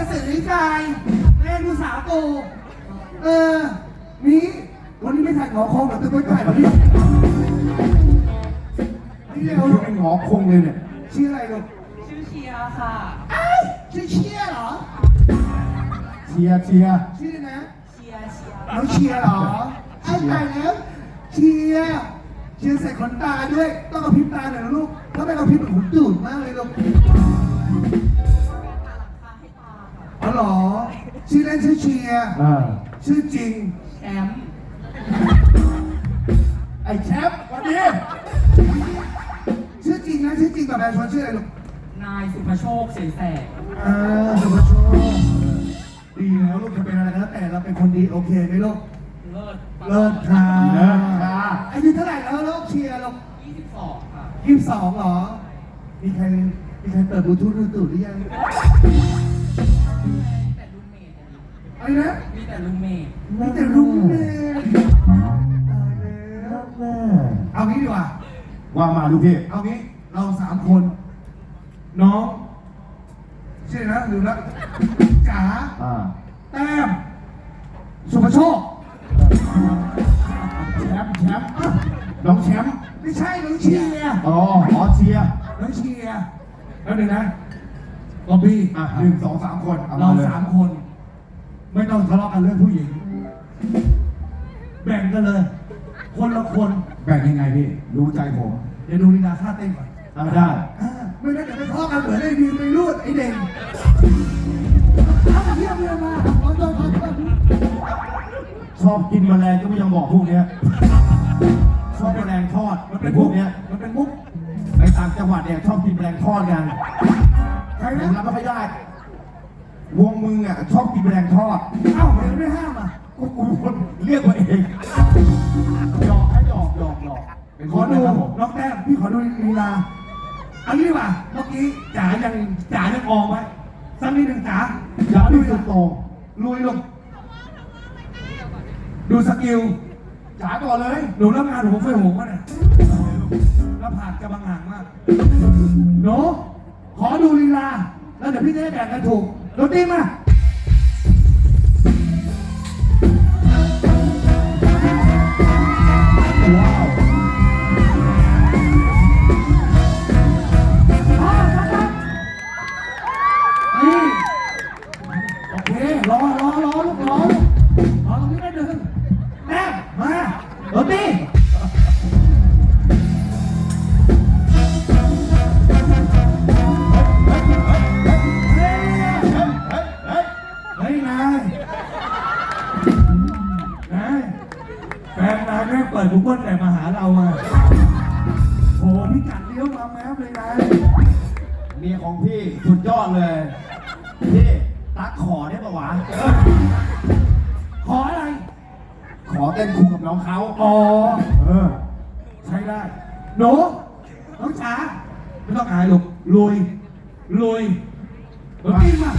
ระสือหรือกายแม่ดูสาวตูเออ นี่วันนี้ไม่ถ่ายหงอคงหรอตัวตัวไก่เหรอพี่นี่เร็วชื่อไอ้หงอคงเลยเนี่ยชื่ออะไรลูกชื่อเชียร์ค่ะอ้ายชื่อเชียร์เหรอ เชียร์เชียร์ชื่อนะเชียร์เชียร์น้องเชียร์เหรอไอ้ตายแล้วเชียร์เชียร์ใส่ขนตาด้วย ต้องกระพริบตาหน่อยนะลูกถ้าไม่กระพริบมันหูตื่นมากเลยลูก อ๋อเหรอ ชื่อเล่นชื่อเชียร์ อ่าชื่อจริง แชมป์ไอ้แชมป์วันนี้ ชื่อจริงนะชื่อจริงกับแบรนด์ชวนชื่ออะไรลูกนายสุภโชคเฉยแสงอ่าสุภโชคดีแล้วลูกจะเป็นอะไรก็แล้วแต่เราเป็นคนดีโอเคไหมลูก เลิศเลิศค่ะเลิศค่ะอายุเท่าไหร่แล้วลูกเชียร์ลูก22 ค่ะ ยี่สิบสองเหรอ มีใครมีใครเปิดบลูทูธดูตูดหรือยัง แต่รูมเมทอะไรนะ มีแต่รูมเมทมีแต่รุ้งเมย์ตายแล้วแม่เอางี้ดีกว่า ว่ามาลูกพี่ เอางี้เราสามคน น้องชื่ออะไรนะลืมแล้วจ๋าอ่าแต้มสุภโชคแชมป์แชมป์น้องแชมป์ไม่ใช่น้องเชียร์อ๋ออ๋อเชียร์น้องเชียร์แล้วหนึ่งนะ บอบบี้อะหนึ่งสองสามคนเอาเรามาเลยสามคน ไม่ต้องทะเลาะกันเรื่องผู้หญิง แบ่งกันเลย คนละคน แบ่งยังไงพี่ รู้ใจผมเดี๋ยวดูลีลาท่าเต้นก่อนเอาได้ อ่าไม่งั้นเดี๋ยวไปทะเลาะกันเหมือนไอ้ดีมไอ้รูดไอ้เด่งเอาเยี่ยมเยี่ยมมาขอโทษขอโทษชอบกินแมลงก็ไม่ยอมบอกพวกเนี้ยชอบแมลงทอดมันเป็เป็นนพมุวกกเนี้ยมันเป็นมุกในต่างจังหวัดเนี่ยชอบกินแมลงทอดกันใคร ผนะมรับไม่ค่อยได้ วงมึงอะชอบกินแมลงทอดเอ้าเดี๋ยวไม่ห้ามอะกูกูคนเรียกตัวเองหยอกให้หยอกหยอกหยอกเป็นขคอนดูนะครับผมน้องแต้มพี่ขอดูลีลาเอางี้ดีกว่าเมื่อกี้จ๋ายังจ๋ายังออมไว้สักนิดหนึ่งจ๋าอย่าดูสุดโต่งลุยลงดูสกิลจ๋าก่อนเลยหนูรับงานหัวไฟหงส์มาเนี่ยแล้วผ่านจะบางห่างมากหนู ขอดูลีลา แล้วเดี๋ยวพี่จะได้แบ่งกันถูกรถตีมาว้าวนี่โอเครอรอรอลูกรอลูกรอตรงนี้ได้หนึ่งแม่มารถตีเมาแมวเลยนายเมียของพี่สุดยอดเลย พี่ตักขอได้ปะวะ ขออะไร ขอเต้นคู่กับน้องเขาอ๋อ เออ ใช้ได้ หนูน้องจ๋าไม่ต้องอายหลูกลุยลุยรถตีมา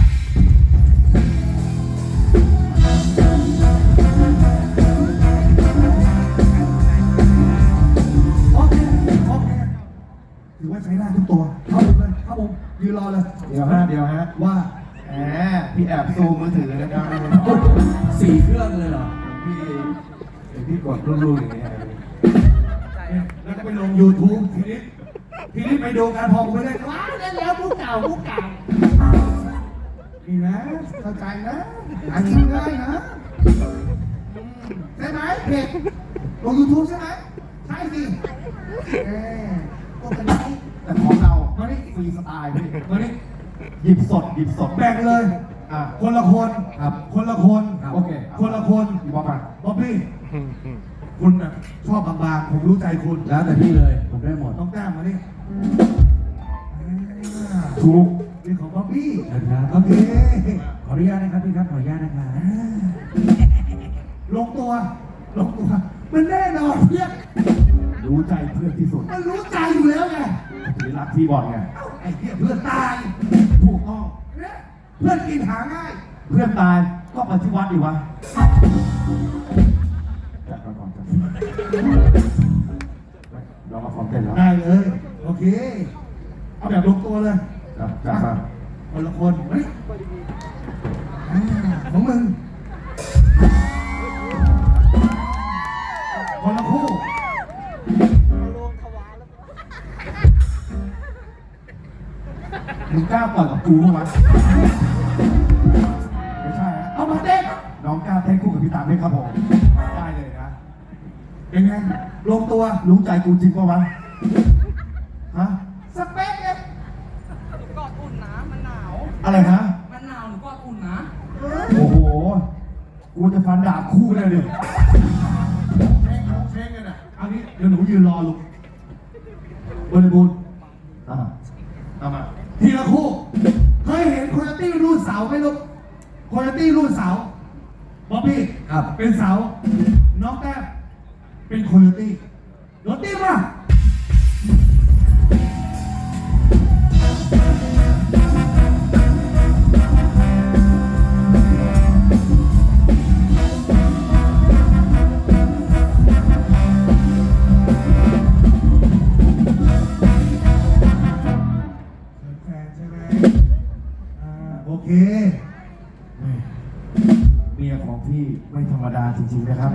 ใช้ได้ทุกตัวเข้ามุมเลยเข้ามุมยืนรอเลยเดี๋ยวฮะเดี๋ยวฮะว่าแหมพี่แอบซูมมือถือนะครับสี่เครื่องเลยเหรอพี่เดี๋ยวพี่กดรุ่นๆอย่างเงี้ยเนี่ยแล้วก็ไปลง YouTube ทีนี้ทีนี้ไปดูกันพอกูไม่ได้ว้าวได้แล้วผู้เก่าผู้เก่านี่นะเข้าใจนะหากินได้นะอืมใช่ไหมเพจลง YouTube ใช่ไหมใช่สิเออพวกกันนี้แต่ของเรา มานี่ฟรีสไตล์พี่มานี่หยิบสดหยิบสดแบ่งเลย อะคนละคนครับคนละคนโอเคคนละคนพี่บอกมาบ๊อบบี้คุณน่ะชอบบางๆผมรู้ใจคุณแล้วแต่พี่เลย ผมได้หมดต้องแต้มมานี่อ่าถูกนี่ของบ๊อบบี้ครับโอเคขออนุญาตนะครับพี่ครับขออนุญาตนะครับลงตัว หรือรักพี่บอลไง เอ้าไอ้เหี้ยเพื่อนตายถูกต้องเนี่ยเพื่อนกินหาง่าย เพื่อนตายก็ปฏิวัติดีวะจัดมาก่อนจัดเรามาพร้อมเต้นแล้วได้เลย โอเค เอาแบบลงตัวเลยจัดจัดมาคนละคนเฮ้ยของมึง กับกูปะวะไม่ใช่ฮะเอามาเต้นน้องกล้าเต้นคู่กับพี่ตามไหมครับผมได้เลยนะเป็นไงลงตัวรู้ใจกูจริงปะวะฮะสเปคเลยกอดอุ่นนะ มันหนาว อะไรฮะมันหนาวหนูกอดอุ่นนะ โอ้โหกูจะฟันดาบคู่เลยดิ คโยตี้รูดเสาบ๊อบบี้ครับ เป็นเสา น้องแต้มเป็นโคโยตี้ ไม่ธรรมดาจริงๆนะครับ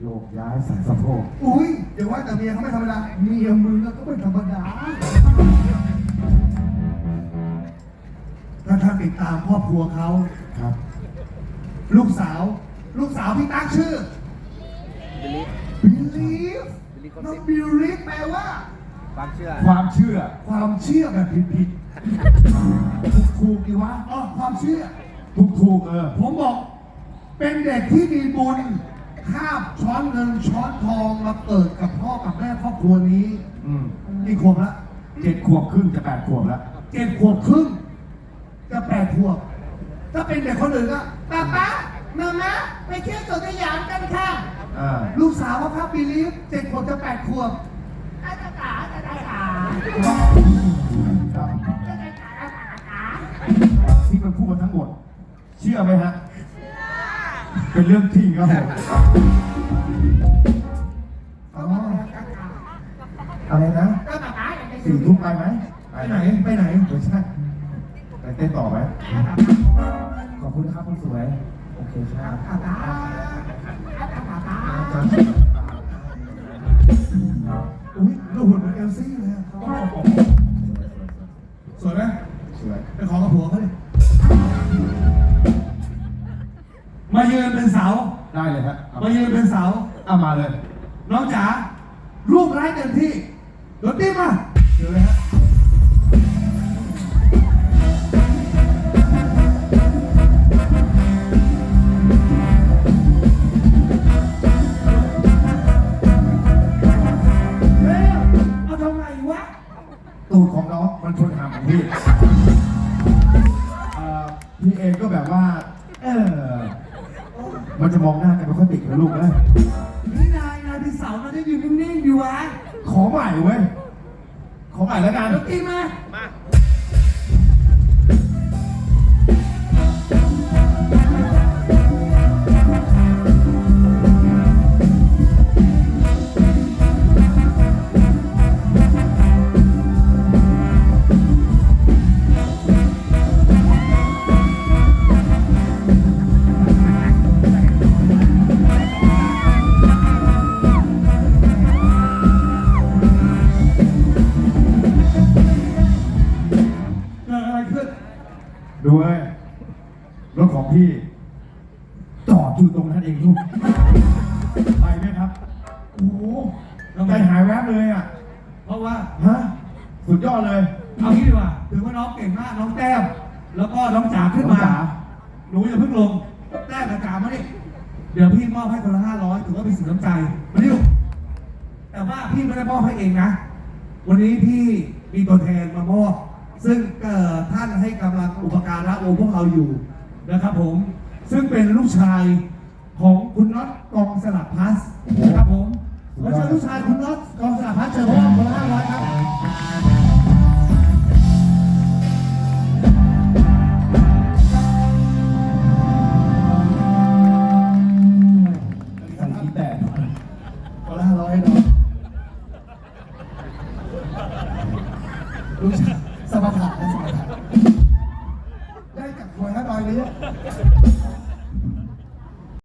โยกย้ายสายสะโพกอุ้ยเดี๋ยวว่าแต่เมียเขาไม่ธรรมดา เมียมึงก็ไม่ธรรมดา ถ้าท่านติดตามครอบครัวเขา ครับ ลูกสาว ลูกสาวพี่ตั๊กชื่อ believe น้อง believe แปลว่า ความเชื่อ ความเชื่อ ความเชื่อแบบผิดถูกถูกดีวะๆอ๋อความเชื่อ ถูกถูกเออผมบอก เป็นเด็กที่มีบุญคาบช้อนเงินช้อนทองมาเกิดกับพ่อกับแม่ครอบครัวนี้อืมกี่ขวบละเจ็ดขวบครึ่งจะแปดขวบแล้วเจ็ดขวบครึ่งจะแปดขวบถ้าเป็นเด็กคนอื่นก็ป๊าป๊ามามาไปเที่ยวสวนสยามกันค่ะ อ่าลูกสาวว่าครับบีลีฟเจ็ดขวบจะแปดขวบอาจารย์จ๋าอาจารย์จ๋าครับอาจารย์จ๋าอาจารย์จ๋าที่มันพูดมาทั้งหมด เชื่อไหมฮะ เป็นเรื่องจริงครับผมอ๋ออะไรนะก็ป๊าป๊าอยากไปสี่ทุ่มไปไหม ไปไหน ไปไหนไม่ใช่ไปเต้นต่อไหม ขอบคุณนะครับคุณสวย โอเคครับป๊าป๊าอาจารย์ป๊าป๊าอาจารย์อุ้ยดูหุ่นเหมือนเอลซี่เลย องจ๋ารูปร้ายเต็มที่รถติ้มมาเจอเลยฮะเร็วเอาทำไมวะตูดของน้องมันชนหางของพี่เอ่อพี่เองก็แบบว่า เออ มันจะมองหน้ากันไม่ค่อยติดเลยลูกนะนี่นายายเป็นเสานะจะยืนนิ่งๆอยู่วะขอใหม่เว้ย ขอใหม่แล้วกันรถติ้มมา ใจหายแวบเลยอะ เพราะว่าฮะ สุดยอดเลยเอางี้ดีกว่าถือว่าน้องเก่งมากน้องแต้มแล้วก็น้องจ๋าขึ้นมาน้องจ๋าหนูอย่าเพิ่งลง แต้มกับจ๋ามาดิเดี๋ยวพี่มอบให้คนละห้าร้อยถือว่าเป็นสินน้ำใจมาดิลูกแต่ว่าพี่ไม่ได้มอบให้เองนะ วันนี้พี่มีตัวแทนมามอบ ซึ่งเอ่อท่านให้กำลังอุปการะวงพวกเราอยู่นะครับผม ซึ่งเป็นลูกชายของคุณน็อตกองสลับพลัสนะครับผม ขอเชิญลูกชายคุณน็อตกองสลับพลัสเชิญมอคนละห้าร้อยครับ